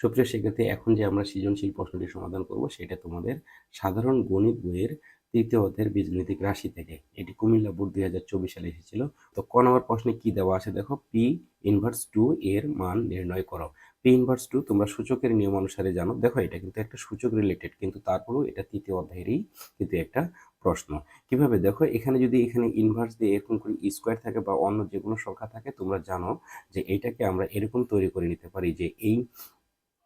সুপ্রিয় শিক্ষার্থী, এখন যে আমরা সৃজনশীল প্রশ্নটি সমাধান করব, সেটা তোমাদের সাধারণ গণিত বইয়ের তৃতীয় অধ্যায়ের বীজগণিতিক রাশি থেকে। এটি কুমিল্লা বোর্ড দুই হাজার চব্বিশ সালে এসেছিল। তো ক নম্বর প্রশ্নে কি দেওয়া আছে দেখো? পি ইনভার্স টু এর মান নির্ণয় করো। পি ইনভার্স টু তোমরা সূচকের নিয়ম অনুসারে জানো। দেখো, এটা কিন্তু একটা সূচক রিলেটেড কিন্তু তারপরেও এটা তৃতীয় অধ্যায়েরই কিন্তু একটা প্রশ্ন। কীভাবে? দেখো, এখানে যদি এখানে ইনভার্স দিয়ে এরকম করে স্কোয়ার থাকে বা অন্য যে কোনো সংখ্যা থাকে, তোমরা জানো যে এটাকে আমরা এরকম তৈরি করে নিতে পারি যে এই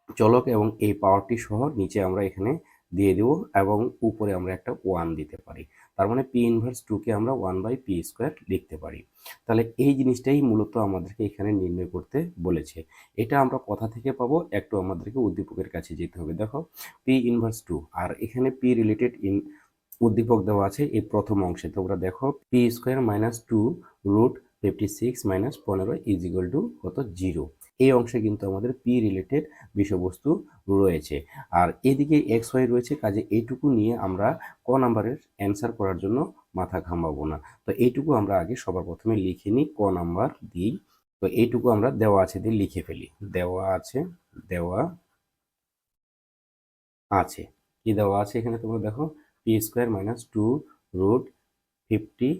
চলক এবং এই পাওয়ারটি সহ নিচে আমরা এখানে দিয়ে দেব এবং উপরে আমরা একটা ওয়ান দিতে পারি। তার মানে পি ইনভার্স টুকে আমরা ওয়ান বাই পি স্কোয়ার লিখতে পারি। তাহলে এই জিনিসটাই মূলত আমাদেরকে এখানে নির্ণয় করতে বলেছে। এটা আমরা কথা থেকে পাবো? একটু আমাদেরকে উদ্দীপকের কাছে যেতে হবে। দেখো পি ইনভার্স টু আর এখানে পি রিলেটেড ইন উদ্দীপক দেওয়া আছে এই প্রথম অংশে। তোমরা দেখো P square minus two root fifty six minus পনেরো ইজ ইকুয়াল টু কত? জিরো এই অংশে কিন্তু আমাদের পি রিলেটেড বিষয়বস্তু রয়েছে। আর এদিকে এক্স ওয়াই রয়েছে, কাজে এইটুকু নিয়ে আমরা ক নাম্বারের অ্যান্সার করার জন্য মাথা ঘামাবো না। তো এইটুকু আমরা আগে সবার প্রথমে লিখে নিই, ক নাম্বার দিই। তো এইটুকু আমরা দেওয়া আছে দিয়ে লিখে ফেলি। দেওয়া আছে দেওয়া আছে। কি দেওয়া আছে এখানে তোমরা দেখো? P square minus two root fifty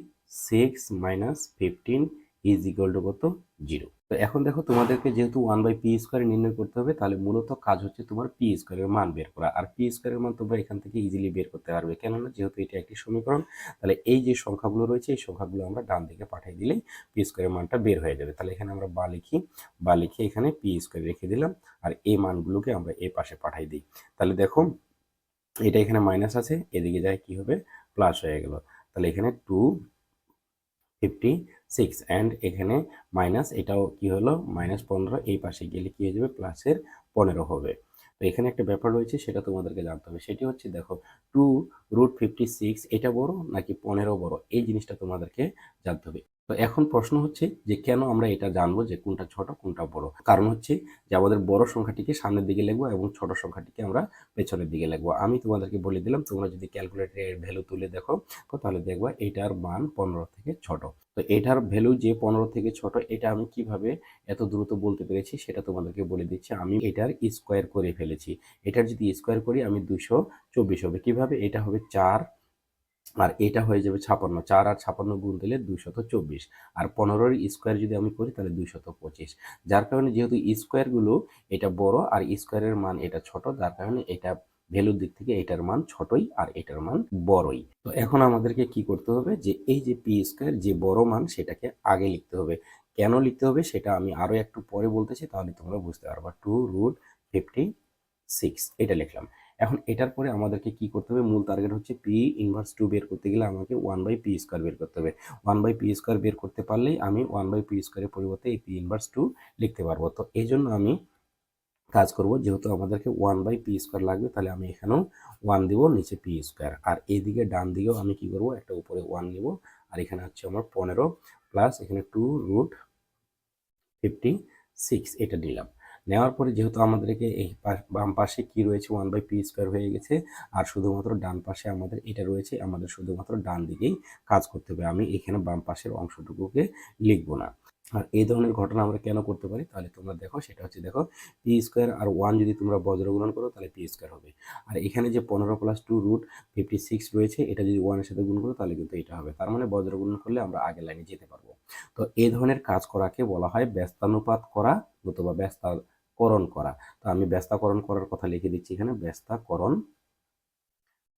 six minus fifteen is equal to কত? জিরো। তো এখন দেখো তোমাদেরকে যেহেতু ওয়ান বাই পি স্কোয়ার নির্ণয় করতে হবে, তাহলে মূলত কাজ হচ্ছে তোমার পি স্কোয়ারের মান বের করা। আর পি স্কোয়ারের মান তোমরা এখান থেকে ইজিলি বের করতে পারবে। কেননা যেহেতু এটা একটি সমীকরণ, তাহলে এই যে সংখ্যাগুলো রয়েছে, এই সংখ্যাগুলো আমরা ডান দিকে পাঠিয়ে দিলেই পি স্কোয়ারের মানটা বের হয়ে যাবে। তাহলে এখানে আমরা বা লিখি, বা লিখে এখানে পি স্কোয়ার রেখে দিলাম, আর এই মানগুলোকে আমরা এ পাশে পাঠাই দিই। তাহলে দেখো, এটা এখানে মাইনাস আছে, এদিকে যায় কি হবে? প্লাস হয়ে গেল। তাহলে এখানে টু ফিফটি সিক্স অ্যান্ড এখানে মাইনাস এটাও কি হলো? মাইনাস পনেরো, এই পাশে গেলে কি হয়ে যাবে? প্লাসের পনেরো হবে। তো এখানে একটা ব্যাপার রয়েছে, সেটা তোমাদেরকে জানতে হবে। সেটি হচ্ছে, দেখো টু রুট ফিফটি সিক্স এটা বড় নাকি পনেরো বড়? এই জিনিসটা তোমাদেরকে জানতে হবে। তো এখন প্রশ্ন হচ্ছে যে কেন আমরা এটা জানব যে কোনটা ছোট, কোনটা বড়? কারণ হচ্ছে যে আমাদের বড় সংখ্যাটিকে সামনের দিকে লিখব এবং ছোট সংখ্যাটিকে আমরা পেছনের দিকে লিখব। আমি তোমাদেরকে বলে দিলাম, তোমরা যদি ক্যালকুলেটরের ভ্যালু তুলে দেখো, তো তাহলে দেখবা এটার মান পনেরো থেকে ছোট। তো এটার ভ্যালু যে পনেরো থেকে ছোট, এটা আমি কীভাবে এত দ্রুত বলতে পেরেছি সেটা তোমাদেরকে বলে দিচ্ছি। আমি এটার স্কোয়ার করে ফেলেছি। এটার যদি স্কোয়ার করি, আমি দুশো চব্বিশ হবে। কীভাবে? এটা হবে চার আর এটা হয়ে যাবে ছাপান্ন। চার আর ছাপান্ন গুণ দিলে দুইশত চব্বিশ। আর পনেরোর স্কোয়ার যদি আমি করি, তাহলে দুইশত পঁচিশ। যার কারণে যেহেতু স্কোয়ারগুলো এটা বড় আর স্কোয়ারের মান এটা ছোট, যার কারণে এটা ভ্যালুর দিক থেকে এটার মান ছোটই আর এটার মান বড়ই। তো এখন আমাদেরকে কি করতে হবে যে, এই যে পি স্কোয়ার যে বড় মান, সেটাকে আগে লিখতে হবে। কেন লিখতে হবে সেটা আমি আরও একটু পরে বলতেছি, তাহলে তোমরা বুঝতে পারবা। টু রুট ফিফটি সিক্স এটা লিখলাম। এখন এটার পরে আমাদেরকে কি করতে হবে? মূল টার্গেট হচ্ছে পি ইনভার্স টু বের করতে গেলে আমাকে ওয়ান বাই পি স্কোয়ার বের করতে হবে। ওয়ান বাই পি স্কোয়ার বের করতে পারলেই আমি ওয়ান বাই পি স্কোয়ারের পরিবর্তে এই পি ইনভার্স টু লিখতে পারব। তো এই জন্য আমি কাজ করব, যেহেতু আমাদেরকে ওয়ান বাই পি স্কোয়ার লাগবে, তাহলে আমি এখানেও ওয়ান দিব, নিচে পি স্কোয়ার আর এইদিকে ডান দিকেও আমি কি করব? একটা উপরে ওয়ান নিব। আর এখানে হচ্ছে আমার পনেরো প্লাস এখানে টু রুট ফিফটি সিক্স এটা নিলাম নেওয়ার পরে যেহেতু আমাদেরকে এই বাম পাশে কি রয়েছে ওয়ান বাই পি স্কোয়ার হয়ে গেছে, আর শুধুমাত্র ডান পাশে আমাদের এটা রয়েছে, আমাদের শুধুমাত্র ডান দিকেই কাজ করতে হবে। আমি এখানে বাম পাশের অংশটুকুকে লিখব না। আর এই ধরনের ঘটনা আমরা কেন করতে পারি? তাহলে তোমরা দেখো, সেটা হচ্ছে দেখো পি স্কোয়ার আর ওয়ান যদি তোমরা বজ্র গুণন করো, তাহলে পি স্কোয়ার হবে। আর এখানে যে পনেরো plus two root fifty six রয়েছে, এটা যদি ওয়ানের সাথে গুণ করো, তাহলে কিন্তু এটা হবে। তার মানে বজ্র গুণন করলে আমরা আগের লাইনে যেতে পারব। তো এই ধরনের কাজ করাকে বলা হয় ব্যস্তানুপাত করা নতুবা ব্যস্তাকরণ করা। তো আমি ব্যস্তাকরণ করার কথা লিখে দিচ্ছি এখানে, ব্যস্তাকরণ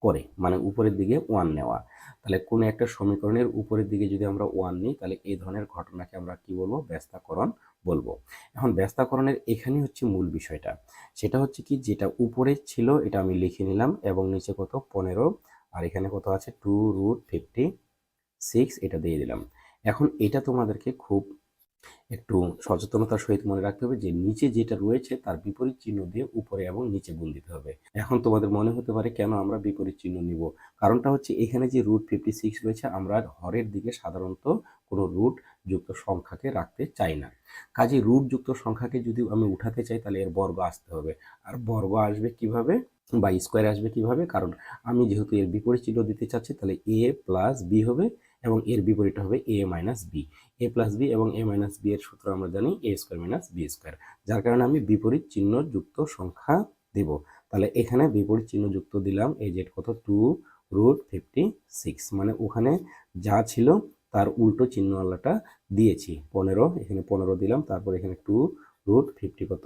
করে মানে উপরের দিকে ওয়ান নেওয়া। তাহলে কোনো একটা সমীকরণের উপরের দিকে যদি আমরা ওয়ান নিই, তাহলে এই ধরনের ঘটনাকে আমরা কি বলব? ব্যস্তাকরণ বলব। এখন ব্যস্তাকরণের এখানেই হচ্ছে মূল বিষয়টা। সেটা হচ্ছে কি? যেটা উপরে ছিল, এটা আমি লিখে নিলাম এবং নিচে কত? পনেরো। আর এখানে কত আছে? টু রুট ফিফটি সিক্স এটা দিয়ে দিলাম। এখন এটা তোমাদেরকে খুব একটু সচেতনতার সহিত মনে রাখতে হবে যে নিচে যেটা রয়েছে তার বিপরীত চিহ্ন দিয়ে উপরে এবং নিচে গুণ দিতে হবে। এখন তোমাদের মনে হতে পারে কেন আমরা বিপরীত চিহ্ন নিব? কারণটা হচ্ছে এখানে যে রুট ফিফটি সিক্স রয়েছে আমরা হরের দিকে সাধারণত কোনো রুট যুক্ত সংখ্যাকে রাখতে চাই না। কাজে রুট যুক্ত সংখ্যাকে যদি আমি উঠাতে চাই তাহলে এর বর্গ আসতে হবে। আর বর্গ আসবে কীভাবে? বা স্কোয়ার আসবে কীভাবে? কারণ আমি যেহেতু এর বিপরীত চিহ্ন দিতে চাচ্ছি তাহলে এ প্লাস বি হবে। এবং এর বিপরীত হবে A minus B A plus B এবং এ মাইনাস বি এর সূত্র আমরা জানি A square minus B square যার কারণে আমি বিপরীত চিহ্ন যুক্ত সংখ্যা দেব। তাহলে এখানে বিপরীত চিহ্ন যুক্ত দিলাম এই যে কত? টু রুট ফিফটি সিক্স মানে ওখানে যা ছিল তার উল্টো চিহ্ন চিহ্নওয়ালাটা দিয়েছি। পনেরো, এখানে পনেরো দিলাম, তারপর এখানে টু রুট ফিফটি কত?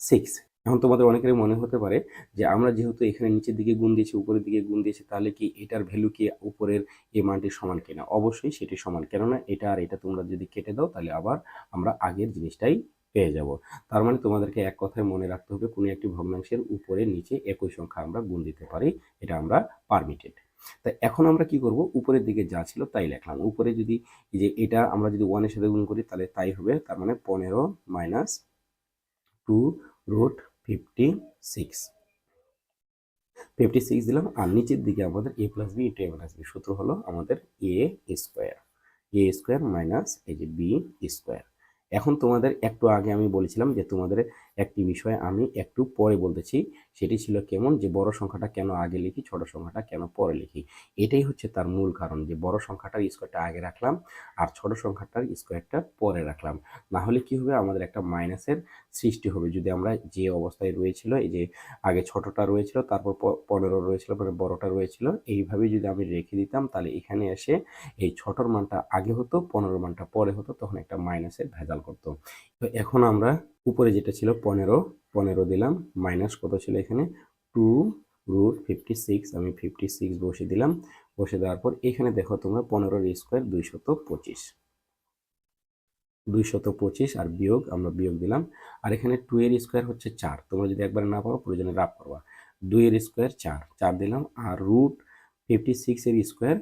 সিক্স এখন তোমাদের অনেকেরই মনে হতে পারে যে আমরা যেহেতু এখানে নিচের দিকে গুণ দিয়েছি, উপরের দিকে গুণ দিয়েছি, তাহলে কি এটার ভ্যালু কি উপরের এই মানটির সমান কিনা? অবশ্যই সেটি সমান, কেননা এটা আর এটা তোমরা যদি কেটে দাও, তাহলে আবার আমরা আগের জিনিসটাই পেয়ে যাব। তার মানে তোমাদেরকে এক কথায় মনে রাখতে হবে, কোনো একটি ভগ্নাংশের উপরে নিচে একই সংখ্যা আমরা গুণ দিতে পারি, এটা আমরা পারমিটেড তাই এখন আমরা কি করব? উপরের দিকে যা ছিল তাই লিখলাম। উপরে যদি যে এটা আমরা যদি ওয়ানের সাথে গুণ করি, তাহলে তাই হবে, তার মানে পনেরো minus two root fifty six fifty six দিলাম, আর নিচের দিকে আমাদের A plus B into A minus B সূত্র হলো আমাদের A square A square minus এই যে বি স্কোয়ার এখন তোমাদের একটু আগে আমি বলেছিলাম যে তোমাদের একটি বিষয় আমি একটু পরে বলতেছি। সেটি ছিল কেমন যে বড় সংখ্যাটা কেন আগে লিখি, ছোট সংখ্যাটা কেন পরে লিখি? এটাই হচ্ছে তার মূল কারণ যে বড় সংখ্যাটার স্কোয়ারটা আগে রাখলাম আর ছোট সংখ্যাটার স্কোয়ারটা পরে রাখলাম। না হলে কি হবে? আমাদের একটা মাইনাসের সৃষ্টি হবে। যদি আমরা যে অবস্থায় রয়েছিল, এই যে আগে ছোটটা রয়েছিল, তারপর পনেরো রয়েছিল মানে বড়টা রয়েছিল, এইভাবে যদি আমি রেখে দিতাম, তাহলে এখানে এসে এই ছোটর মানটা আগে হতো, পনেরো মানটা পরে হতো, তখন একটা মাইনাসের ভেজাল করতো। তো এখন আমরা উপরে যেটা ছিল পনেরো পনেরো দিলাম মাইনাস কত ছিল এখানে? টু রুট ফিফটি সিক্স আমি ফিফটি সিক্স বসে দিলাম বসে দেওয়ার পর এখানে দেখো তোমরা পনেরোর স্কোয়ার দুইশত পঁচিশ। দুইশত পঁচিশ আর বিয়োগ, আমরা বিয়োগ দিলাম, আর এখানে টু এর স্কোয়ার হচ্ছে চার, তোমরা যদি একবার না পারো প্রয়োজনে রাফ করবা। দুই এর স্কোয়ার চার চার দিলাম, আর রুট ফিফটি সিক্সের স্কোয়ার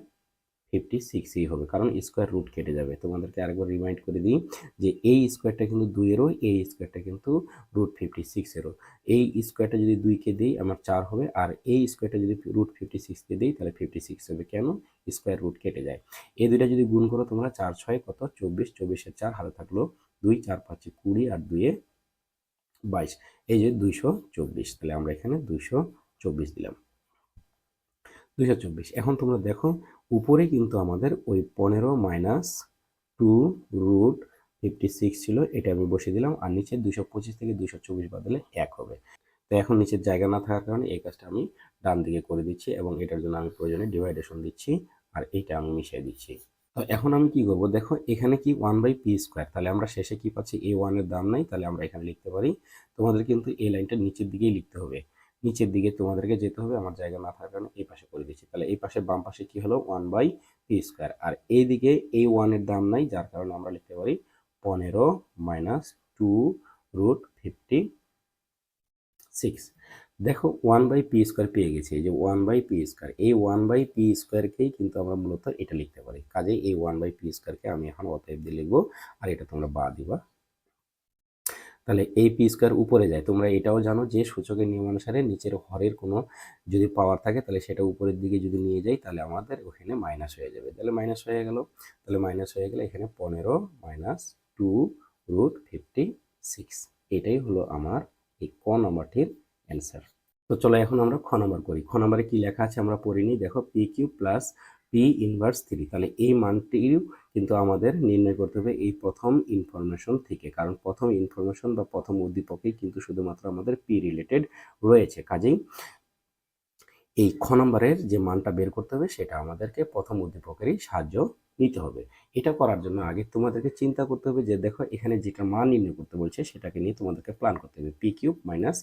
ফিফটি সিক্সই হবে, কারণ স্কোয়ার রুট কেটে যাবে। তোমাদেরকে আরেকবার রিমাইন্ড করে দিই যে এই স্কোয়ারটা কিন্তু দুইয়েরও এই স্কোয়ারটা কিন্তু রুট ফিফটি সিক্সেরও এই স্কোয়ারটা যদি দুইকে দিই, আমার চার হবে, আর এই স্কোয়ারটা যদি রুট ফিফটি সিক্সকে দিই, তাহলে ফিফটি সিক্স হবে। কেন? স্কোয়ার রুট কেটে যায়। এই দুইটা যদি গুণ করো, তোমরা চার ছয় কত? চব্বিশ। চব্বিশের চার হাতে থাকল দুই, চার পাঁচে কুড়ি, আর দুইয়ে বাইশ। এই যে দুইশো চব্বিশ, তাহলে আমরা এখানে দুইশো চব্বিশ দিলাম। দুইশো চব্বিশ। এখন তোমরা দেখো উপরে কিন্তু আমাদের ওই পনেরো minus two root fifty six ছিল, এটা আমি বসিয়ে দিলাম, আর নিচে দুশো পঁচিশ থেকে দুশো চব্বিশ বাদলে এক হবে। তো এখন নিচের জায়গা না থাকার কারণে এই কাজটা আমি ডান দিকে করে দিচ্ছি এবং এটার জন্য আমি প্রয়োজনে ডিভাইডেশন দিচ্ছি, আর এইটা আমি মিশিয়ে দিচ্ছি। তো এখন আমি কি করব? দেখো, এখানে কি ওয়ান বাই পি স্কোয়ার তাহলে আমরা শেষে কি পাচ্ছি? এ ওয়ানের দাম নাই, তাহলে আমরা এখানে লিখতে পারি। তোমাদের কিন্তু এই লাইনটা নিচের দিকেই লিখতে হবে। নিচের দিকে তোমাদেরকে যেতে হবে, আমার জায়গা না থাকার কারণে এই পাশে করে দিচ্ছি। তাহলে এই পাশে বাম পাশে কি হলো? ওয়ান বাই পি স্কোয়ার আর এই দিকে এই ওয়ানের দাম নাই, যার কারণে আমরা লিখতে পারি পনেরো minus two root fifty six দেখো ওয়ান বাই পি স্কোয়ার পেয়ে গেছি, এই যে ওয়ান বাই পি স্কোয়ার এই ওয়ান বাই পি স্কোয়ারকেই কিন্তু আমরা মূলত এটা লিখতে পারি। কাজে এই ওয়ান বাই পি স্কোয়ারকে আমি এখন অতএব দিয়ে লিখব, আর এটা তোমরা বা দিবা। তাহলে এই পি স্কোয়ার উপরে যায়। তোমরা এটাও জানো যে সূচকের নিয়মানুসারে নিচের হরের কোনো যদি পাওয়ার থাকে তাহলে সেটা উপরের দিকে যদি নিয়ে যাই তাহলে আমাদের ওখানে মাইনাস হয়ে যাবে। তাহলে মাইনাস হয়ে গেল। তাহলে মাইনাস হয়ে গেলে এখানে পনেরো minus two root fifty six এটাই হলো আমার এই ক নম্বরটির অ্যান্সার তো চলো এখন আমরা খ নম্বর করি। খ নম্বরে কি লেখা আছে আমরা পড়িনি দেখো P Q plus P inverse three তাহলে এই মানটিও কিন্তু আমাদের নির্ণয় করতে হবে এই প্রথম ইনফরমেশন থেকে। কারণ প্রথম ইনফরমেশন বা প্রথম উদ্দীপকেই কিন্তু শুধুমাত্র আমাদের পি রিলেটেড রয়েছে। কাজেই এই খ নম্বরের যে মানটা বের করতে হবে সেটা আমাদেরকে প্রথম উদ্দীপকেরই সাহায্য নিতে হবে। এটা করার জন্য আগে তোমাদেরকে চিন্তা করতে হবে যে দেখো এখানে যেটা মান নির্ণয় করতে বলছে সেটাকে নিয়ে তোমাদেরকে প্ল্যান করতে হবে। P cube minus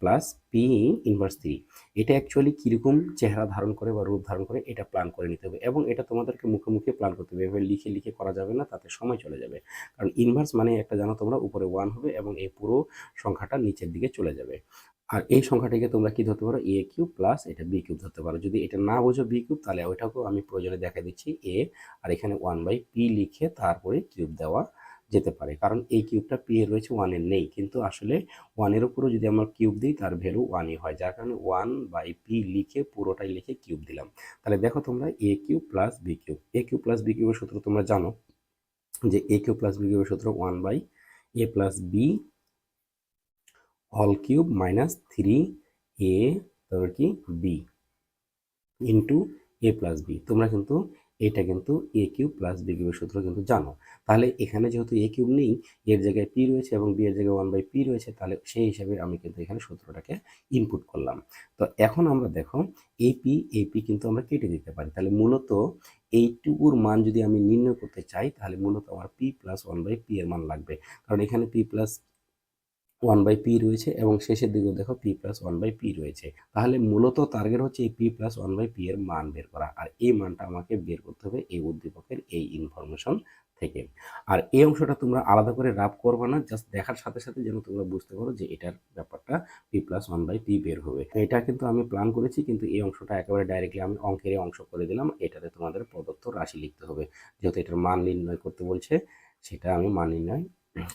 plus P inverse three এটা অ্যাকচুয়ালি কীরকম চেহারা ধারণ করে বা রূপ ধারণ করে এটা প্ল্যান করে নিতে হবে এবং এটা তোমাদেরকে মুখে মুখে প্ল্যান করতে হবে। এভাবে লিখে লিখে করা যাবে না, তাতে সময় চলে যাবে। কারণ ইনভার্স মানে একটা জানো তোমরা, উপরে ওয়ান হবে এবং এই পুরো সংখ্যাটা নিচের দিকে চলে যাবে। আর এই সংখ্যাটিকে তোমরা কি ধরতে পারো? এ কিউব প্লাস এটা বি কিউব ধরতে পারো। যদি এটা না বোঝো বি কিউব তাহলে ওইটাকেও আমি প্রয়োজনে দেখা দিচ্ছি এ আর এখানে ওয়ান বাই পি লিখে তারপরে কিউব দেওয়া যেতে পারে। কারণ এই কিউবটা পি এর রয়েছে ওয়ানের নেই। কিন্তু আসলে ওয়ানের উপরও যদি আমরা কিউব দিই, তার ভ্যালু ওয়ানই হয়। যার কারণে ওয়ান বাই পি লিখে পুরোটাই লিখে কিউব দিলাম। তাহলে দেখো তোমরা A cube plus B cube. A cube plus B কিউবের সূত্র তোমরা জানো যে এ কিউব প্লাস বি কিউবের সূত্র one by A plus B whole cube minus three A কি? B into A plus B তোমরা কিন্তু এটা কিন্তু এ কিউব প্লাস বি কিউবের সূত্র কিন্তু জানো। তাহলে এখানে যেহেতু এ কিউব নেই এর জায়গায় পি রয়েছে এবং বি এর জায়গায় ওয়ান বাই পি রয়েছে, তাহলে সেই হিসাবে আমি কিন্তু এখানে সূত্রটাকে ইনপুট করলাম। তো এখন আমরা দেখো এপি পি কিন্তু আমরা কেটে দিতে পারি। তাহলে মূলত এই এইটুকুর মান যদি আমি নির্ণয় করতে চাই, তাহলে মূলত আমার P plus one by P এর মান লাগবে। কারণ এখানে P plus one by P রয়েছে এবং শেষের দিকেও দেখো P plus one by P রয়েছে। তাহলে মূলত টার্গেট হচ্ছে এই P plus one by P এর মান বের করা। আর এই মানটা আমাকে বের করতে হবে এই উদ্দীপকের এই ইনফরমেশন থেকে। আর এই অংশটা তোমরা আলাদা করে রাব করবে না জাস্ট দেখার সাথে সাথে যেন তোমরা বুঝতে পারো যে এটার ব্যাপারটা P plus one by P বের হবে। এটা কিন্তু আমি প্ল্যান করেছি, কিন্তু এই অংশটা একেবারে ডাইরেক্টলি আমি অঙ্কের অংশ করে দিলাম। এটাতে তোমাদের প্রদত্ত রাশি লিখতে হবে। যেহেতু এটার মান নির্ণয় করতে বলছে, সেটা আমি মান নির্ণয়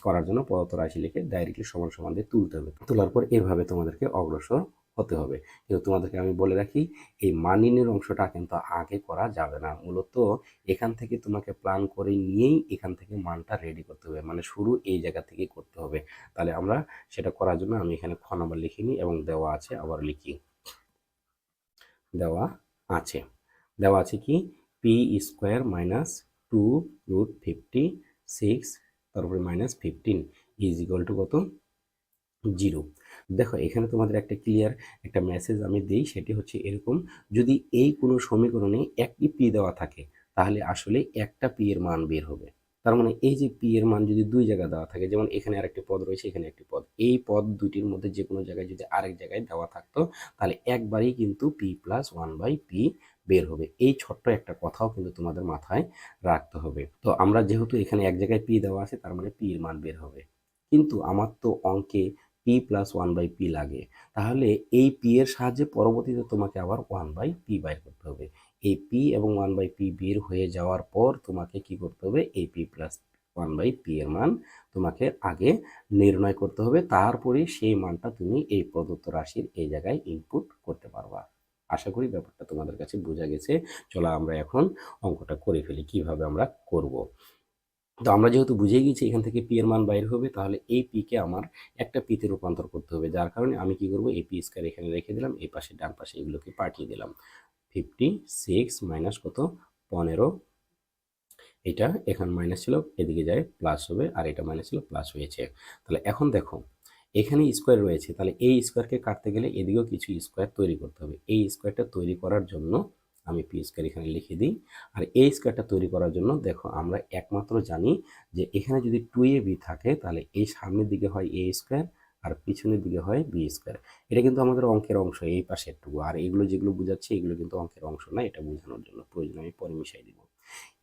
করার জন্য পদার্থ রাশি লিখে ডাইরেক্টলি সমান সমান দিয়ে তুলতে হবে। তোলার পর এভাবে তোমাদেরকে অগ্রসর হতে হবে। কিন্তু তোমাদেরকে আমি বলে রাখি, এই মানিনের অংশটা কিন্তু আগে করা যাবে না। মূলত এখান থেকে তোমাকে প্ল্যান করে নিয়েই এখান থেকে মানটা রেডি করতে হবে। মানে শুরু এই জায়গা থেকে করতে হবে। তাহলে আমরা সেটা করার জন্য আমি এখানে খ নাম্বার লিখিনি এবং দেওয়া আছে, আবার লিখি। দেওয়া আছে। দেওয়া আছে কি? P square minus two root fifty six তারপরে minus fifteen is equal to কত? জিরো দেখো, এখানে তোমাদের একটা ক্লিয়ার একটা মেসেজ আমি দিই, সেটি হচ্ছে এরকম, যদি এই কোনো সমীকরণে একটি পি দেওয়া থাকে, তাহলে আসলে একটা পি এর মান বের হবে। তার মানে এই যে পি এর মান যদি দুই জায়গায় দেওয়া থাকে, যেমন এখানে আরেকটি পদ রয়েছে, এখানে একটি পদ, এই পদ দুটির মধ্যে যে কোনো জায়গায় যদি আরেক জায়গায় দেওয়া থাকতো, তাহলে একবারই কিন্তু P plus one by P বের হবে। এই ছোট্ট একটা কথাও কিন্তু তোমাদের মাথায় রাখতে হবে। তো আমরা যেহেতু এখানে এক জায়গায় পি দেওয়া আছে, তার মানে পি এর মান বের হবে। কিন্তু আমার তো অঙ্কে P plus one by P লাগে। তাহলে এই পি এর সাহায্যে পরবর্তীতে তোমাকে আবার ওয়ান বাই পি বাইর করতে হবে। এই পি এবং ওয়ান বাই পি বের হয়ে যাওয়ার পর তোমাকে কি করতে হবে? এই P plus one by P এর মান তোমাকে আগে নির্ণয় করতে হবে। তারপরে সেই মানটা তুমি এই প্রদত্ত রাশির এই জায়গায় ইনপুট করতে পারবা। আশা করি ব্যাপারটা তোমাদের কাছে বোঝা গেছে। চলো আমরা এখন অঙ্কটা করে ফেলি, কীভাবে আমরা করব। তো আমরা যেহেতু বুঝে গেছি এখান থেকে পি এর মান বাইর হবে, তাহলে এই পি কে আমার একটা পিতে রূপান্তর করতে হবে। যার কারণে আমি কি করব? এই পি স্কয়ার এখানে রেখে দিলাম, এই পাশে, ডান পাশে এগুলোকে পাঠিয়ে দিলাম। ফিফটি সিক্স মাইনাস কত? পনেরো। এটা এখানে মাইনাস ছিল, এদিকে যায় প্লাস হবে, আর এটা মাইনাস ছিল প্লাস হয়েছে। তাহলে এখন দেখো এখানে স্কোয়ার রয়েছে, তাহলে এই স্কোয়ারকে কাটতে গেলে এদিকেও কিছু স্কোয়ার তৈরি করতে হবে। এই স্কোয়ারটা তৈরি করার জন্য আমি পি স্কোয়ার এখানে লিখে দিই। আর এই স্কোয়ারটা তৈরি করার জন্য দেখো আমরা একমাত্র জানি যে এখানে যদি টু এ বি থাকে, তাহলে এই সামনের দিকে হয় এ স্কোয়ার আর পিছনের দিকে হয় বি স্কোয়ার এটা কিন্তু আমাদের অঙ্কের অংশ, এই পাশেরটুকু। আর এগুলো যেগুলো বোঝাচ্ছে, এগুলো কিন্তু অঙ্কের অংশ না, এটা বোঝানোর জন্য প্রয়োজন আমি পরে মিশাই দিব।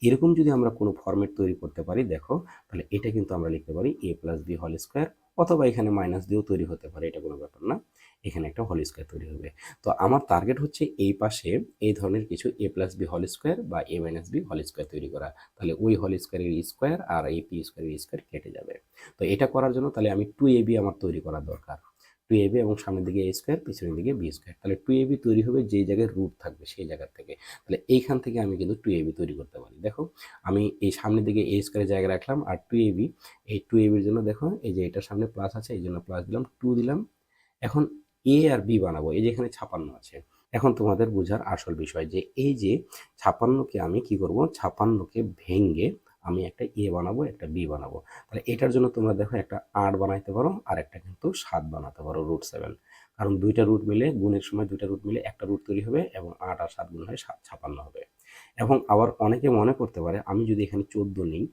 এরকম যদি আমরা কোনো ফর্মেট তৈরি করতে পারি, দেখো, তাহলে এটা কিন্তু আমরা লিখতে পারি A plus B whole square অথবা এখানে মাইনাস দিয়েও তৈরি হতে পারে, এটা কোনো ব্যাপার না। এখানে একটা হল স্কোয়ার তৈরি হবে। তো আমার টার্গেট হচ্ছে এই পাশে এই ধরনের কিছু A plus B whole square বা A minus B whole square তৈরি করা। তাহলে ওই হল স্কোয়ারের স্কোয়ার আর এ পি স্কোয়ারের স্কোয়ার কেটে যাবে। তো এটা করার জন্য তাহলে আমি টু এ বি আমার তৈরি করা দরকার। টু এ বি এবং সামনের দিকে এ স্কোয়ার পিছনের দিকে বি স্কোয়ার তাহলে টু এ বি তৈরি হবে যেই জায়গায় রুট থাকবে সেই জায়গার থেকে। তাহলে এইখান থেকে আমি কিন্তু টু এ বি তৈরি করতে পারি। দেখো, আমি এই সামনের দিকে এ স্কোয়ারের জায়গায় রাখলাম আর টু এ বি এই টু এ বির জন্য দেখো, এই যে এটার সামনে প্লাস আছে, এই জন্য প্লাস দিলাম টু দিলাম। এখন এ আর বি বানাবো, এই যে এখানে ছাপান্ন আছে। এখন তোমাদের বোঝার আসল বিষয় যে এই যে ছাপান্নকে আমি কি করব? ছাপান্নকে ভেঙ্গে আমি একটা এ বানাবো, একটা বি বানাবো। তাহলে এটার জন্য তোমরা দেখো একটা আট বানাইতে পারো, আর একটা কিন্তু সাত বানাতে পারো রুট সেভেন কারণ দুইটা রুট মিলে, গুণের সময় দুইটা রুট মিলে একটা রুট তৈরি হবে এবং আট আর সাত গুণ হয় সাত, ছাপান্ন হবে। এবং আবার অনেকে মনে করতে পারে, আমি যদি এখানে চোদ্দ নিই,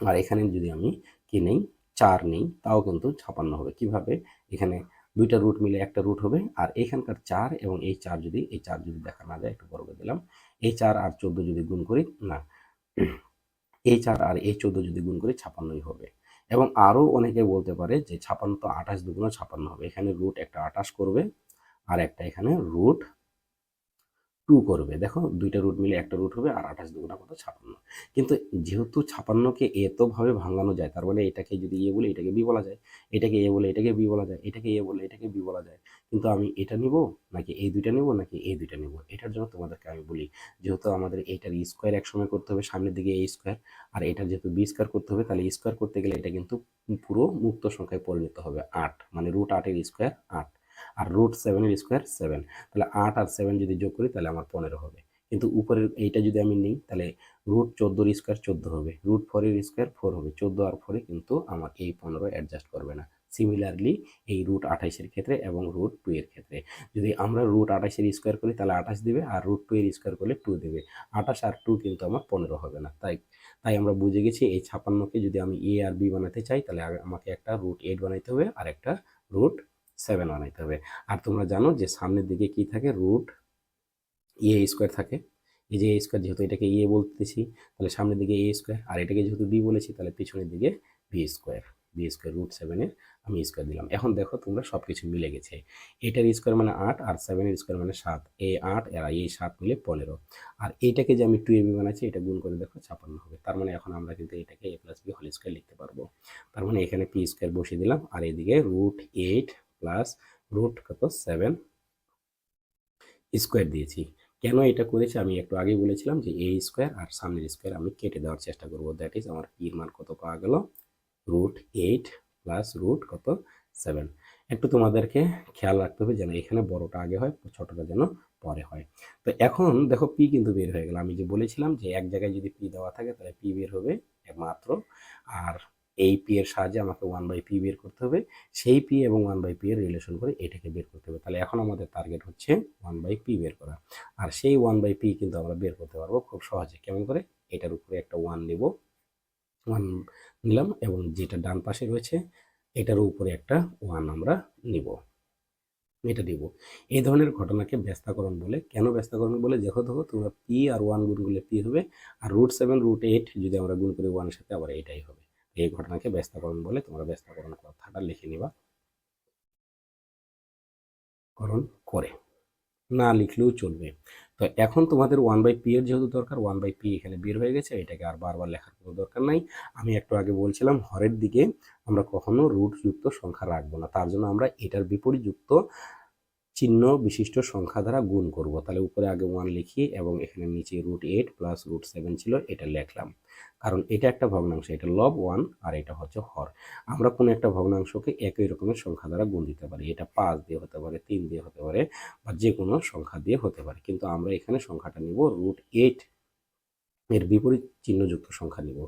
আর এখানে যদি আমি কি নেই, চার নেই, তাও কিন্তু ছাপান্ন হবে। কীভাবে? এখানে দুইটা রুট মিলে একটা রুট হবে, আর এখানকার চার এবং এই চার যদি, এই চার যদি দেখা না যায়, একটু বর্গ দিলাম, এই চার আর চোদ্দ যদি গুণ করি, না। এই চার আর এই চোদ্দ যদি গুণ করি ছাপান্নই হবে। এবং আরও অনেকে বলতে পারে যে ছাপান্ন তো আঠাশ দুগুণ ছাপান্ন হবে। এখানে রুট একটা আঠাশ করবে আর একটা এখানে রুট টু করবে। দেখো, দুইটা রুট মিলে একটা রুট হবে আর আঠাশ দুগুণা কত? ছাপান্ন। কিন্তু যেহেতু ছাপান্নকে এতভাবে ভাঙানো যায়, তার মানে এটাকে যদি এ বলে, এটাকে বি বলা যায়, এটাকে এ বলে, এটাকে বি বলা যায়, এটাকে এ বলে, এটাকে বি বলা যায়, কিন্তু আমি এটা নিব নাকি এই দুইটা নিব নাকি এই দুইটা নিব? এটার জন্য তোমাদেরকে আমি বলি, যেহেতু আমাদের এটার স্কোয়ার একসময় করতে হবে, সামনের দিকে এই স্কোয়ার আর এটার যেহেতু বি স্কোয়ার করতে হবে, তাহলে স্কোয়ার করতে গেলে এটা কিন্তু পুরো মুক্ত সংখ্যায় পরিণত হবে আট মানে রুট আটের স্কোয়ার আট। আর রুট সেভেনের স্কোয়ার সেভেন তাহলে আট আর সেভেন যদি যোগ করি, তাহলে আমার পনেরো হবে। কিন্তু উপরের এইটা যদি আমি নিই, তাহলে রুট চোদ্দোর স্কোয়ার চোদ্দ হবে। রুট ফোরের স্কোয়ার ফোর হবে। চোদ্দ আর ফোরে কিন্তু আমার এই পনেরো অ্যাডজাস্ট করবে না। সিমিলারলি এই রুট আঠাইশের ক্ষেত্রে এবং রুট টু এর ক্ষেত্রে। যদি আমরা রুট আঠাশের স্কোয়ার করি, তাহলে আঠাশ দেবে আর রুট টু এর স্কোয়ার করলে টু দেবে। আঠাশ আর টু কিন্তু আমার পনেরো হবে না। তাই তাই আমরা বুঝে গেছি এই ছাপান্নকে যদি আমি এ আর বি বানাতে চাই, তাহলে আমাকে একটা রুট এইট বানাইতে হবে আর একটা রুট সেভেন বানাইতে হবে। আর তোমরা জানো যে সামনের দিকে কি থাকে? রুট এ স্কোয়ার থাকে। এই যে এ স্কোয়ার, যেহেতু এটাকে এ বলতেছি, তাহলে সামনের দিকে এ স্কোয়ার, আর এটাকে যেহেতু বি বলেছি, তাহলে পিছনের দিকে B square. B square root সেভেনের আমি স্কোয়ার দিলাম। এখন দেখো তোমরা সব কিছু মিলে গেছে। এটার স্কোয়ার মানে আট, আর সেভেনের স্কোয়ার মানে সাত। এ আট আর এই সাত মিলে পনেরো। আর এইটাকে যে আমি টু এ বি বানাচ্ছি এটা গুণ করে দেখো ছাপান্ন হবে। তার মানে এখন আমরা কিন্তু এটাকে A plus B whole square লিখতে পারব। তার মানে এখানে পি স্কোয়ার বসিয়ে দিলাম, আর এদিকে রুট এইট প্লাস রুট কত সেভেন স্কোয়ার দিয়েছি। কেন এটা করেছি? আমি একটু আগেই বলেছিলাম যে এ স্কোয়ার আর সামনের স্কোয়ার আমি কেটে দেওয়ার চেষ্টা করব। দ্যাট ইজ আমার পির মান কত পাওয়া গেল? রুট এইট প্লাস রুট কত সেভেন একটু তোমাদেরকে খেয়াল রাখতে হবে যেন এখানে বড়টা আগে হয়, ছোটটা যেন পরে হয়। তো এখন দেখো পি কিন্তু বের হয়ে গেল। আমি যে বলেছিলাম যে এক জায়গায় যদি পি দেওয়া থাকে তাহলে পি বের হবে মাত্র আর এই পি এর সাহায্যে আমাকে ওয়ান বাই পি বের করতে হবে। সেই পি এবং ওয়ান বাই পি এর রিলেশন করে এটাকে বের করতে হবে। তাহলে এখন আমাদের টার্গেট হচ্ছে ওয়ান বাই পি বের করা। আর সেই ওয়ান বাই পি কিন্তু আমরা বের করতে পারব খুব সহজে। কেমন করে? এটার উপরে একটা ওয়ান নেব। ওয়ান নিলাম এবং যেটা ডান পাশে রয়েছে, এটার উপরে একটা ওয়ান আমরা নিব। এটা দিব। এই ধরনের ঘটনাকে ব্যস্তাকরণ বলে। কেন ব্যস্তাকরণ বলে? দেখো দেখো, তোমরা পি আর ওয়ান গুণ করলে পি হবে। আর রুট সেভেন রুট এইট যদি আমরা গুণ করি ওয়ানের সাথে আবার এটাই হবে। এই ঘটনাকে ব্যস্তাকরণ বলে তোমরা ব্যস্তাকরণ কথাটা লিখে নিবা। করণ করে। না লিখলেও চলবে। তো এখন তোমাদের ওয়ান বাই পি এর যেহেতু দরকার ওয়ান বাই পি এখানে বের হয়ে গেছে, এটাকে আর বারবার লেখার কোনো দরকার নাই। আমি একটু আগে বলছিলাম, হরের দিকে আমরা কখনো রুট যুক্ত সংখ্যা রাখব না। তার জন্য আমরা এটার বিপরীত যুক্ত চিহ্ন বিশিষ্ট সংখ্যা দ্বারা গুণ করব। তাহলে উপরে আগে ওয়ান লিখি এবং এখানে নিচে root eight plus root seven ছিল, এটা লিখলাম। কারণ এটা একটা ভগ্নাংশ, এটা লব ওয়ান আর এটা হচ্ছে হর। আমরা কোনো একটা ভগ্নাংশকে একই রকমের সংখ্যা দ্বারা গুণ দিতে পারি। এটা পাঁচ দিয়ে হতে পারে, তিন দিয়ে হতে পারে বা যে কোনো সংখ্যা দিয়ে হতে পারে। কিন্তু আমরা এখানে সংখ্যাটা নিব রুট এইট এর বিপরীত চিহ্নযুক্ত সংখ্যা নিব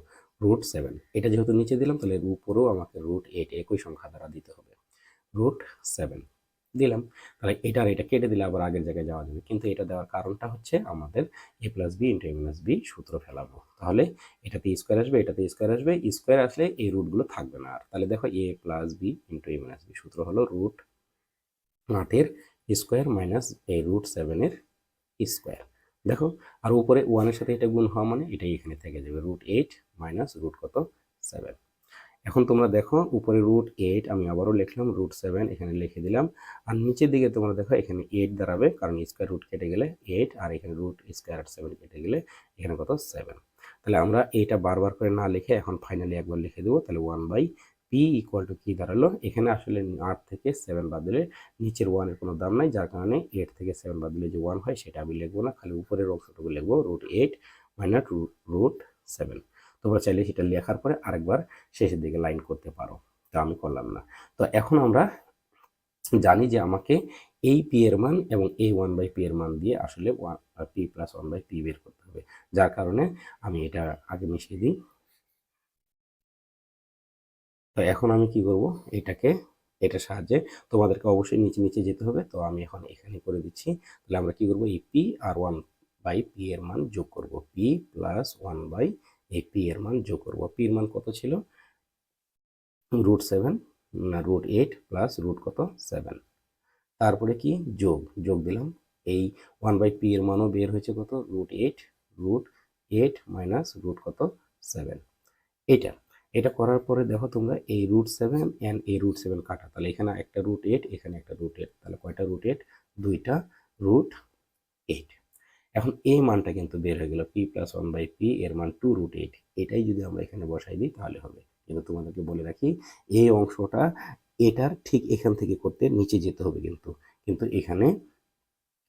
রুট সেভেন এটা যেহেতু নিচে দিলাম, তাহলে উপরেও আমাকে রুট এইট একই সংখ্যা দ্বারা দিতে হবে। রুট সেভেন দিলাম, তাহলে এটা আর এটা কেটে দিলে আবার আগের জায়গায় যাওয়া যাবে। কিন্তু এটা দেওয়ার কারণটা হচ্ছে আমাদের A plus B into A minus B সূত্র ফেলাবো। তাহলে এটাতে স্কোয়ার আসবে, এটাতে স্কোয়ার আসবে স্কোয়ার আসলে এই রুটগুলো থাকবে না আর। তাহলে দেখো A plus B into A minus B সূত্র হলো রুট আটের স্কোয়ার মাইনাস এই রুট সেভেনের স্কোয়ার দেখো, আর উপরে ওয়ানের সাথে এটা গুণ হওয়া মানে এটাই এখানে থেকে যাবে। রুট এইট মাইনাস রুট কত? সেভেন এখন তোমরা দেখো, উপরে রুট এইট আমি আবারও লিখলাম রুট সেভেন এখানে লিখে দিলাম। আর নিচের দিকে তোমরা দেখো, এখানে এইট দাঁড়াবে, কারণ স্কোয়ার রুট কেটে গেলে এইট আর এখানে রুট স্কোয়ার সেভেন কেটে গেলে এখানে কত? সেভেন তাহলে আমরা এইটা বারবার করে না লিখে এখন ফাইনালি একবার লিখে দেবো, তাহলে one by P equal to কী দাঁড়াল? এখানে আসলে আট থেকে সেভেন বাদ দিলে নিচের ওয়ানের কোনো দাম নাই, যার কারণে এইট থেকে সেভেন বাদ দিলে যে ওয়ান হয়, সেটা আমি লিখব না, খালি উপরের অংশটুকু লিখব root eight minus root seven তোমরা চাইলে সেটা লেখার পরে আরেকবার শেষের দিকে লাইন করতে পারো। তা আমি করলাম না। তো এখন আমরা জানি যে আমাকে এই পি এর মান এবং এই ওয়ান বাই পি এর মান দিয়ে আসলে one P plus one by P বের করতে হবে। যার কারণে আমি এটা আগে মিশিয়ে দিই। তো এখন আমি কি করব? এটাকে, এটার সাহায্যে তোমাদেরকে অবশ্যই নিচে নিচে যেতে হবে। তো আমি এখন এখানে করে দিচ্ছি। তাহলে আমরা কি করব? এই পি আর ওয়ান বাই পি এর মান যোগ করব। পি প্লাস ওয়ান বাই এই পি এর মান যোগ করব। পি এর মান কত ছিল? রুট সেভেন না রুট এইট প্লাস রুট কত? সেভেন তারপরে কি? যোগ। যোগ দিলাম। এই ওয়ান বাই পি এর মানও বের হয়েছে কত? Root eight root eight minus root কত? সেভেন এটা এটা করার পরে দেখো তোমরা এই রুট সেভেন অ্যান্ড এই রুট সেভেন কাটা। তাহলে এখানে একটা রুট এইট এখানে একটা রুট এইট তাহলে কয়টা রুট এইট দুইটা রুট এইট এখন এই মানটা কিন্তু বের হয়ে গেল P plus one by P এর মান টু রুট এইট এটাই যদি আমরা এখানে বসাই দিই, তাহলে হবে। কিন্তু তোমাদেরকে বলে রাখি এই অংশটা এটার ঠিক এখান থেকে করতে নিচে যেতে হবে কিন্তু। কিন্তু এখানে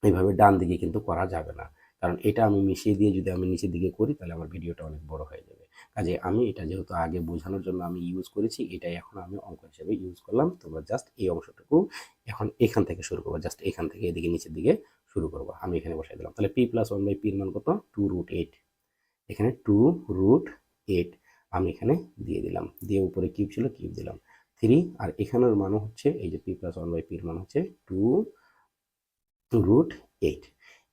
এইভাবে ডান দিকে কিন্তু করা যাবে না। কারণ এটা আমি মিশিয়ে দিয়ে যদি আমি নিচের দিকে করি, তাহলে আমার ভিডিওটা অনেক বড় হয়ে যাবে। কাজে আমি এটা যেহেতু আগে বোঝানোর জন্য আমি ইউজ করেছি, এটাই এখন আমি অঙ্ক হিসেবে ইউজ করলাম। তোমরা জাস্ট এই অংশটুকু এখন এখান থেকে শুরু করব জাস্ট এখান থেকে এদিকে নিচের দিকে শুরু করব। আমি এখানে বসাই দিলাম। তাহলে পি প্লাস ওয়ান বাই পির মান কত? টু রুট এইট এখানে টু রুট এইট আমি এখানে দিয়ে দিলাম। দিয়ে উপরে কিউব ছিল কিউব দিলাম। থ্রি আর এখানের মানও হচ্ছে, এই যে পি প্লাস ওয়ান বাই পির মান হচ্ছে টু রুট এইট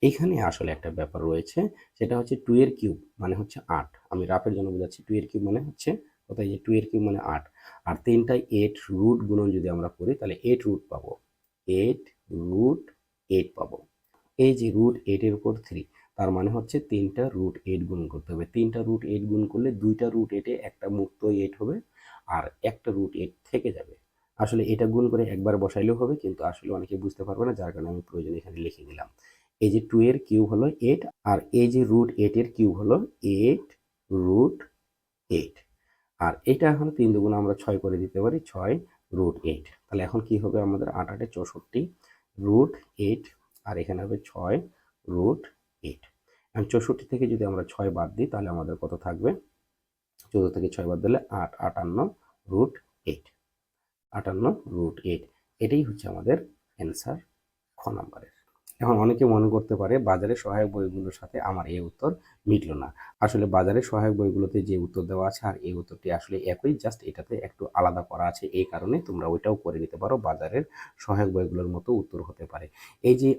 এখানে আসলে একটা ব্যাপার রয়েছে, সেটা হচ্ছে টু এর কিউব মানে হচ্ছে আট। আমি রাফের জন্য বোঝাচ্ছি টু এর কিউব মানে হচ্ছে কোথায় যে টু এর কিউব মানে আট। আর তিনটায় এইট রুট গুণন যদি আমরা করি, তাহলে এইট রুট পাবো। এইট রুট এইট পাবো। এই যে রুট এইটের উপর থ্রি তার মানে হচ্ছে তিনটা রুট এইট গুণ করতে হবে। তিনটা রুট এইট গুণ করলে দুইটা রুট এইটে একটা মুক্ত এইট হবে আর একটা রুট এইট থেকে যাবে। আসলে এটা গুণ করে একবার বসাইলেও হবে, কিন্তু আসলে অনেকে বুঝতে পারবে না, যার কারণে আমি প্রয়োজন এখানে লিখে দিলাম এই যে টু এর কিউব হলো এইট আর এই যে রুট এইট এর কিউব হলো এইট রুট এইট আর এটা এখন তিন দুগুণ আমরা ছয় করে দিতে পারি, ছয় রুট এইট তাহলে এখন কি হবে আমাদের আট আটে চৌষট্টি রুট এইট আর এখানে হবে ছয় রুট এইট এখন চৌষট্টি থেকে যদি আমরা ছয় বাদ দিই, তাহলে আমাদের কত থাকবে? চৌদ্দ থেকে ছয় বাদ দিলে আট, আটান্ন রুট এইট আটান্ন রুট এইট এটাই হচ্ছে আমাদের অ্যান্সার খ নাম্বারের এখন অনেকে মনে করতে পারে বাজারে সহায়ক বইগুলোর সাথে আমার এই উত্তর মিটলো না। আসলে বাজারে সহায়ক বইগুলোতে যে উত্তর দেওয়া আছে আর এই উত্তরটি আসলে একই জাস্ট এটাতে একটু আলাদা করা আছে। এই কারণে তোমরা ওইটাও করে নিতে পারো, বাজারের সহায়ক বইগুলোর মতো উত্তর হতে পারে। এই যে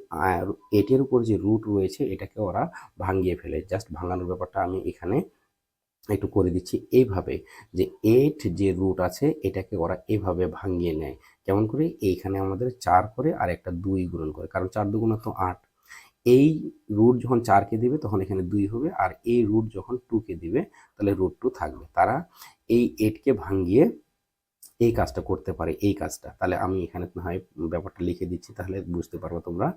এটির উপর যে রুট রয়েছে, এটাকে ওরা ভাঙিয়ে ফেলে। জাস্ট ভাঙানোর ব্যাপারটা আমি এখানে একটু করে দিচ্ছি এইভাবে যে এইট যে রুট আছে, এটাকে ওরা এভাবে ভাঙিয়ে নেয়। কেমন করে? এইখানে আমাদের চার করে আর একটা দুই গুণন করে, কারণ চার দুগুণ তো আট। এই রুট যখন চারকে দিবে, তখন এখানে দুই হবে, আর এই রুট যখন টুকে দিবে, তাহলে রুট টু থাকবে। তারা এই এইটকে ভাঙিয়ে এই কাজটা করতে পারে, এই কাজটা। তাহলে আমি এখানে হয় ব্যাপারটা লিখে দিচ্ছি, তাহলে বুঝতে পারব তোমরা।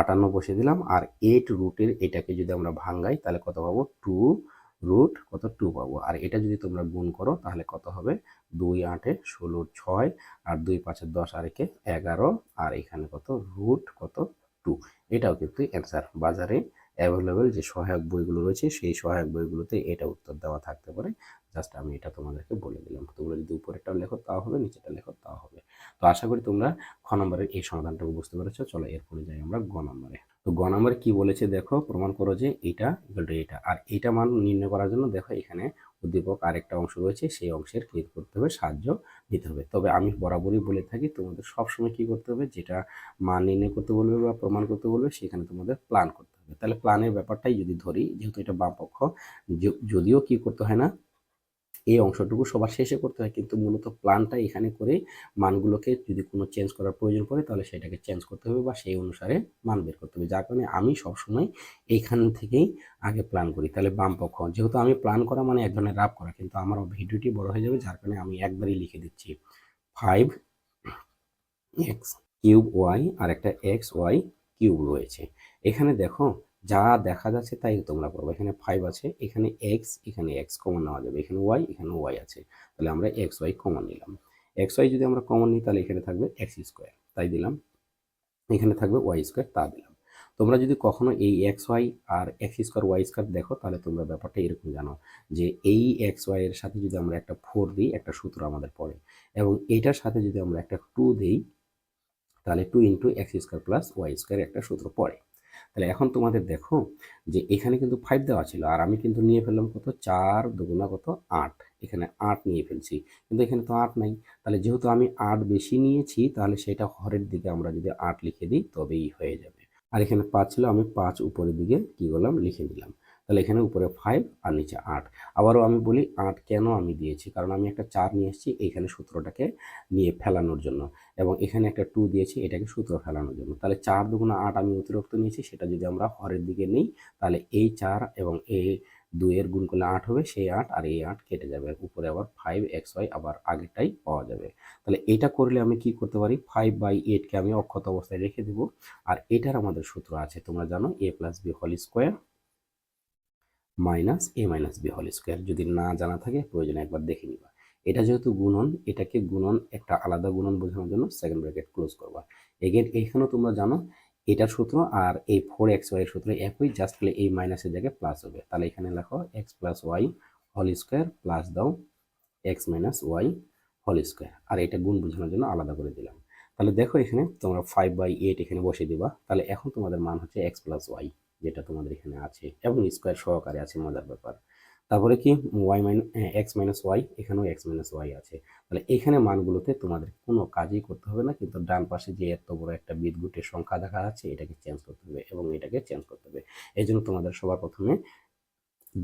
আটান্ন বসে দিলাম, আর এইট রুটের এটাকে যদি আমরা ভাঙ্গাই তাহলে কত পাবো? টু রুট কত টু পাবো? আর এটা যদি তোমরা গুণ করো, তাহলে কত হবে? দুই আটে ষোলো ছয় আর দুই পাঁচে দশ আর একে এগারো, আর এখানে কত? রুট কত? টু এটাও কিন্তু অ্যান্সার বাজারে অ্যাভেলেবেল যে সহায়ক বইগুলো রয়েছে, সেই সহায়ক বইগুলোতে এটা উত্তর দেওয়া থাকতে পারে। জাস্ট আমি এটা তোমাদেরকে বলে দিলাম। তোমরা যদি উপরেরটাও লেখো, তাও হবে নিচেটা লেখো, তাও হবে। তো আশা করি তোমরা খ নম্বরের এই সমাধানটাকে বুঝতে পেরেছ। চলো এরপরে যাই আমরা গ নম্বরে। তো গ নম্বরে কি বলেছে দেখো, প্রমাণ করো যে এটা ইকুয়াল টু এটা। আর এটা মান নির্ণয় করার জন্য দেখো এখানে উদ্দীপক আরেকটা অংশ রয়েছে, সেই অংশের ক্লিক করতে হবে, সাহায্য নিতে হবে। তবে আমি বরাবরই বলে থাকি, তোমাদের সবসময় কি করতে হবে, যেটা মান নির্ণয় করতে বলবে বা প্রমাণ করতে বলবে, সেখানে তোমাদের প্ল্যান করতে হবে। তাহলে প্ল্যানের ব্যাপারটাই যদি ধরি, যেহেতু এটা বাম পক্ষ, যদিও কি করতে হয় না এই অংশটুকু সবার শেষে করতে হয়। কিন্তু মূলত প্ল্যানটা এখানে করে মানগুলোকে যদি কোনো চেঞ্জ করার প্রয়োজন পড়ে, তাহলে সেটাকে চেঞ্জ করতে হবে বা সেই অনুসারে মান বের করতে হবে। যার কারণে আমি সবসময় এইখান থেকেই আগে প্ল্যান করি। তাহলে বাম পক্ষ, যেহেতু আমি প্ল্যান করা মানে এক ধরনের রাপ করা, কিন্তু আমার ভিডিওটি বড় হয়ে যাবে, যার কারণে আমি একবারই লিখে দিচ্ছি। ফাইভ এক্স কিউব ওয়াই আর একটা এক্স ওয়াই কিউব রয়েছে। এখানে দেখো যা দেখা যাচ্ছে তাই তোমরা করবে। এখানে ফাইভ আছে, এখানে এক্স এখানে এক্স কমন নেওয়া যাবে। এখানে ওয়াই এখানে ওয়াই আছে। তাহলে আমরা এক্স ওয়াই কমন নিলাম। এক্স ওয়াই যদি আমরা কমন নিই, তাহলে এখানে থাকবে এক্স স্কোয়ার তাই দিলাম। এখানে থাকবে ওয়াই স্কোয়ার তা দিলাম। তোমরা যদি কখনো এই এক্স ওয়াই আর এক্স স্কোয়ার ওয়াই স্কোয়ার দেখো, তাহলে তোমরা ব্যাপারটা এরকম জানো যে এই এক্স ওয়াই এর সাথে যদি আমরা একটা ফোর দিই, একটা সূত্র আমাদের পড়ে এবং এইটার সাথে যদি আমরা একটা টু দিই, তাহলে two into X square plus Y square একটা সূত্র পড়ে। তাহলে এখন তোমাদের দেখো যে এখানে কিন্তু ফাইভ দেওয়া ছিল, আর আমি কিন্তু নিয়ে ফেললাম কত? চার দুগুণা কত? আট। এখানে আট নিয়ে ফেলছি। কিন্তু এখানে তো আট নাই। তাহলে যেহেতু আমি আট বেশি নিয়েছি, তাহলে সেটা হরের দিকে আমরা যদি আট লিখে দিই, তবেই হয়ে যাবে। আর এখানে পাঁচ ছিল, আমি পাঁচ উপরের দিকে কি করলাম? লিখে দিলাম তাহলে এখানে উপরে ফাইভ আর নিচে আট। আবারও আমি বলি আট কেন আমি দিয়েছি? কারণ আমি একটা চার নিয়ে এসেছি, এইখানে সূত্রটাকে নিয়ে ফেলানোর জন্য। এবং এখানে একটা টু দিয়েছি, এটাকে সূত্র ফেলানোর জন্য। তাহলে চার দুগুণা আট আমি অতিরিক্ত নিয়েছি, সেটা যদি আমরা হরের দিকে নিই, তাহলে এই চার এবং এই দুইয়ের গুণ করলে আট হবে, সেই আট আর এই আট কেটে যাবে। উপরে আবার ফাইভ এক্স ওয়াই আবার আগেরটাই পাওয়া যাবে। তাহলে এটা করলে আমি কি করতে পারি? ফাইভ বাই এইটকে আমি অক্ষত অবস্থায় রেখে দেব। আর এটার আমাদের সূত্র আছে, তোমরা জানো A plus B whole square minus A minus B whole square. যদি না জানা থাকে, প্রয়োজনে একবার দেখে নিবা। এটা যেহেতু গুণন, এটাকে গুণন একটা আলাদা গুণন বোঝানোর জন্য সেকেন্ড ব্র্যাকেট ক্লোজ করবা। এগেন এইখানেও তোমরা জানো, এটার সূত্র আর এই ফোর এক্স ওয়াই সূত্র একই জাস্ট তাহলে এই মাইনাসের জায়গায় প্লাস হবে। তাহলে এখানে লেখো X plus Y whole square plus দাও X minus Y whole square আর এটা গুণ বোঝানোর জন্য আলাদা করে দিলাম। তাহলে দেখো এখানে তোমরা ফাইভ বাই এইট এখানে বসে দিবা। তাহলে এখন তোমাদের মান হচ্ছে এক্স প্লাস ওয়াই যেটা তোমাদের এখানে আছে এবং স্কোয়ার সহকারে আছে, মজার ব্যাপার। তারপরে কি? Y minus X minus Y এখানেও এক্স মাইনাস ওয়াই আছে। তাহলে এখানে মানগুলোতে তোমাদের কোনো কাজই করতে হবে না, কিন্তু ডান পাশে যে এত বড় একটা বিদ্যুতের সংখ্যা দেখা যাচ্ছে, এটাকে চেঞ্জ করতে হবে এবং এটাকে চেঞ্জ করতে হবে। এই জন্য তোমাদের সবার প্রথমে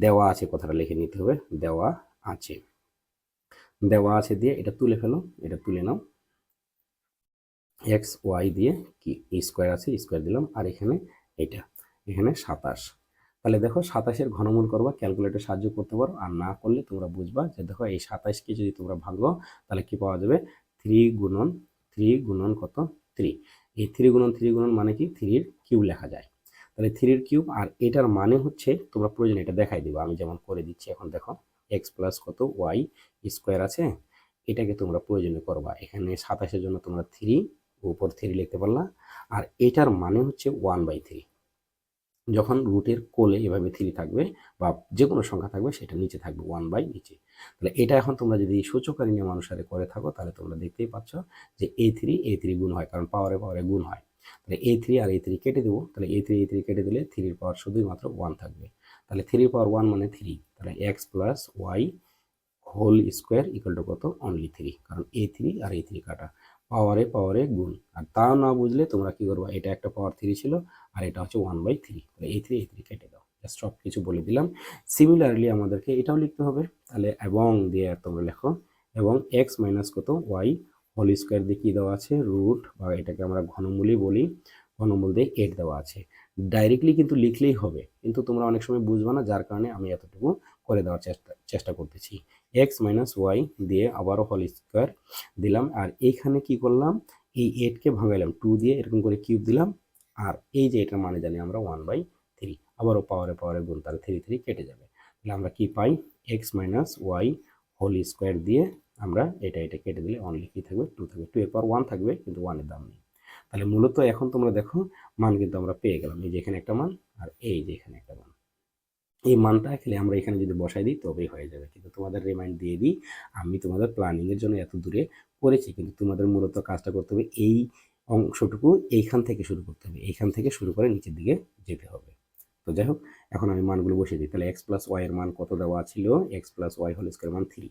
দেওয়া আছে কথাটা লিখে নিতে হবে, দেওয়া আছে। দেওয়া আছে দিয়ে এটা তুলে ফেলো, এটা তুলে নাও। এক্স ওয়াই দিয়ে কি স্কোয়ার আছে স্কোয়ার দিলাম, আর এখানে এটা। এখানে সাতাশ। তাহলে দেখো সাতাশের ঘনমূল করবা ক্যালকুলেটর সাহায্য করতে পারো। আর না করলে তোমরা বুঝবা যে দেখো এই সাতাশকে যদি তোমরা ভাঙো তাহলে কি পাওয়া যাবে? থ্রি গুণন থ্রি গুণন কত? থ্রি এই থ্রি গুণন থ্রি গুণন মানে কি? থ্রির কিউব লেখা যায়। তাহলে থ্রির কিউব আর এটার মানে হচ্ছে তোমরা প্রয়োজন এটা দেখাই দিবা। আমি যেমন করে দিচ্ছি এখন দেখো এক্স প্লাস কত? ওয়াই স্কোয়ার আছে। এটাকে তোমরা প্রয়োজনে করবা। এখানে সাতাশের জন্য তোমরা থ্রি উপর থ্রি লিখতে পারলা। আর এটার মানে হচ্ছে ওয়ান বাই থ্রি যখন রুটের কোলে এভাবে থ্রি থাকবে বা যে কোনো সংখ্যা থাকবে সেটা নিচে থাকবে ওয়ান বাই নিচে। তাহলে এটা এখন তোমরা যদি সূচকারী নিয়ম অনুসারে করে থাকো, তাহলে তোমরা দেখতেই পাচ্ছ যে এ থ্রি এ থ্রি গুণ হয়, কারণ পাওয়ারে পাওয়ারে গুণ হয়। তাহলে A three R A three কেটে দেবো, তাহলে এ থ্রি এ থ্রি কেটে দিলে থ্রির পাওয়ার শুধুই মাত্র ওয়ান থাকবে। তাহলে থ্রির পাওয়ার ওয়ান মানে থ্রি, তাহলে X plus Y whole square equal to কত? অনলি থ্রি, কারণ এ থ্রি আর এ থ্রি কাটা। পাওয়ারে পাওয়ারে গুণ। আর তা না বুঝলে তোমরা কি করবা? এটা একটা পাওয়ার থ্রি ছিল আর এটা হচ্ছে ওয়ান বাই থ্রি তাহলে এই থ্রি এই থ্রি কেটে দাও। জাস্ট সব কিছু বলে দিলাম। সিমিলারলি আমাদেরকে এটাও লিখতে হবে। তাহলে এবং দিয়ে তোমরা লেখো। এবং এক্স মাইনাস কত? ওয়াই হোল স্কোয়ার দিয়ে কী দেওয়া আছে? রুট বা এটাকে আমরা ঘনমূলই বলি। ঘনমূল দিয়ে এইট দেওয়া আছে। ডাইরেক্টলি কিন্তু লিখলেই হবে। কিন্তু তোমরা অনেক সময় বুঝবে না, যার কারণে আমি এতটুকু করে দেওয়ার চেষ্টা চেষ্টা করতেছি। এক্স মাইনাস ওয়াই দিয়ে আবারও হোল স্কোয়ার দিলাম। আর এইখানে কি করলাম? এই এইটকে ভাঙাইলাম টু দিয়ে এরকম করে কিউব দিলাম। আর এই যে এটার মানে জানি আমরা ওয়ান বাই থ্রি আবারও পাওয়ারে পাওয়ারে গুণ তাহলে থ্রি থ্রি কেটে যাবে। তাহলে আমরা কি পাই? X minus Y whole square দিয়ে আমরা এটা এটা কেটে দিলে অনলি কী থাকবে? টু থাকবে। টু এর পর ওয়ান থাকবে, কিন্তু ওয়ানের দাম নেই। তাহলে মূলত এখন তোমরা দেখো, মান কিন্তু আমরা পেয়ে গেলাম। এই যে এখানে একটা মান আর এই যে এখানে একটা মান। এই মানটা খেলে আমরা এখানে যদি বসাই দিই, তবেই হয়ে যাবে। কিন্তু তোমাদের রিমাইন্ড দিয়ে দিই, আমি তোমাদের প্ল্যানিংয়ের জন্য এত দূরে করেছি, কিন্তু তোমাদের মূলত কাজটা করতে হবে এই অংশটুকু এইখান থেকে শুরু করতে হবে। এইখান থেকে শুরু করে নিচের দিকে যেতে হবে। তো যাই হোক, এখন আমি মানগুলো বসিয়ে দিই। তাহলে এক্স প্লাস ওয়াই এর মান কত দেওয়া ছিল? X plus Y whole square মান থ্রি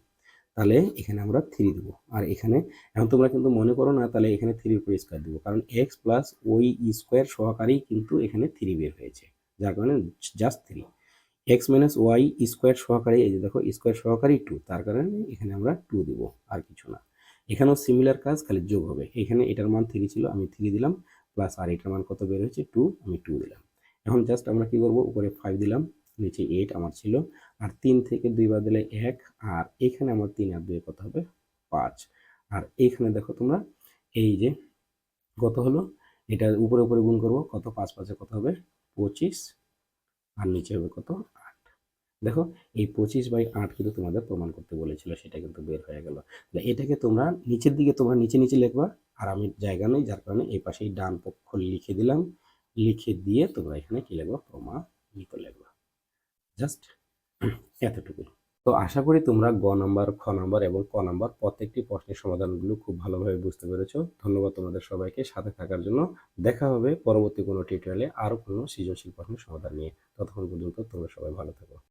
তাহলে এখানে আমরা থ্রি দেবো। আর এখানে, এখন তোমরা কিন্তু মনে করো না, তাহলে এখানে থ্রি উপর স্কোয়ার দেবো। কারণ এক্স প্লাস ওই স্কোয়ার সহকারেই কিন্তু এখানে থ্রি বের হয়েছে। যার কারণে just three X minus Y square সহকারে এই যে দেখো স্কোয়ার সহকারে টু তার কারণে এখানে আমরা টু দেবো, আর কিছু না। এখানেও সিমিলার কাজ, খালি যোগ হবে। এখানে এটার মান থ্রি ছিল, আমি থ্রি দিলাম প্লাস আর এটার মান কত বের হয়েছে? টু আমি টু দিলাম। এখন জাস্ট আমরা কি করব? উপরে ফাইভ দিলাম, নিচে এইট আমার ছিল, আর তিন থেকে দুই বার দিলে এক, আর এখানে আমার তিন আর দুই কত হবে? পাঁচ। আর এইখানে দেখো তোমরা, এই যে কত হলো? এটা উপরে উপরে গুণ করব, কত? পাঁচ, পাঁচে কত হবে? পঁচিশ। আর নিচে হবে কত? দেখো, এই পঁচিশ বাই আট কিন্তু তোমাদের প্রমাণ করতে বলেছিল, সেটা কিন্তু বের হয়ে গেল। এটাকে তোমরা নিচের দিকে তোমরা নিচে নিচে লিখবা, আর আমি জায়গা নেই, যার কারণে এই পাশেই ডান পক্ষ লিখে দিলাম। লিখে দিয়ে তোমরা এখানে কি লিখবা? প্রমাণিত লিখবা। জাস্ট এতটুকু তো আশা করি তোমরা গ নাম্বার, খ নাম্বার এবং ক নাম্বার প্রত্যেকটি প্রশ্নের সমাধানগুলো খুব ভালোভাবে বুঝতে পেরেছ। ধন্যবাদ তোমাদের সবাইকে সাথে থাকার জন্য। দেখা হবে পরবর্তী কোনো টিউটোরিয়ালে আরও কোনো সৃজনশীল প্রশ্নের সমাধান নিয়ে। ততক্ষণ পর্যন্ত তোমরা সবাই ভালো থাকো।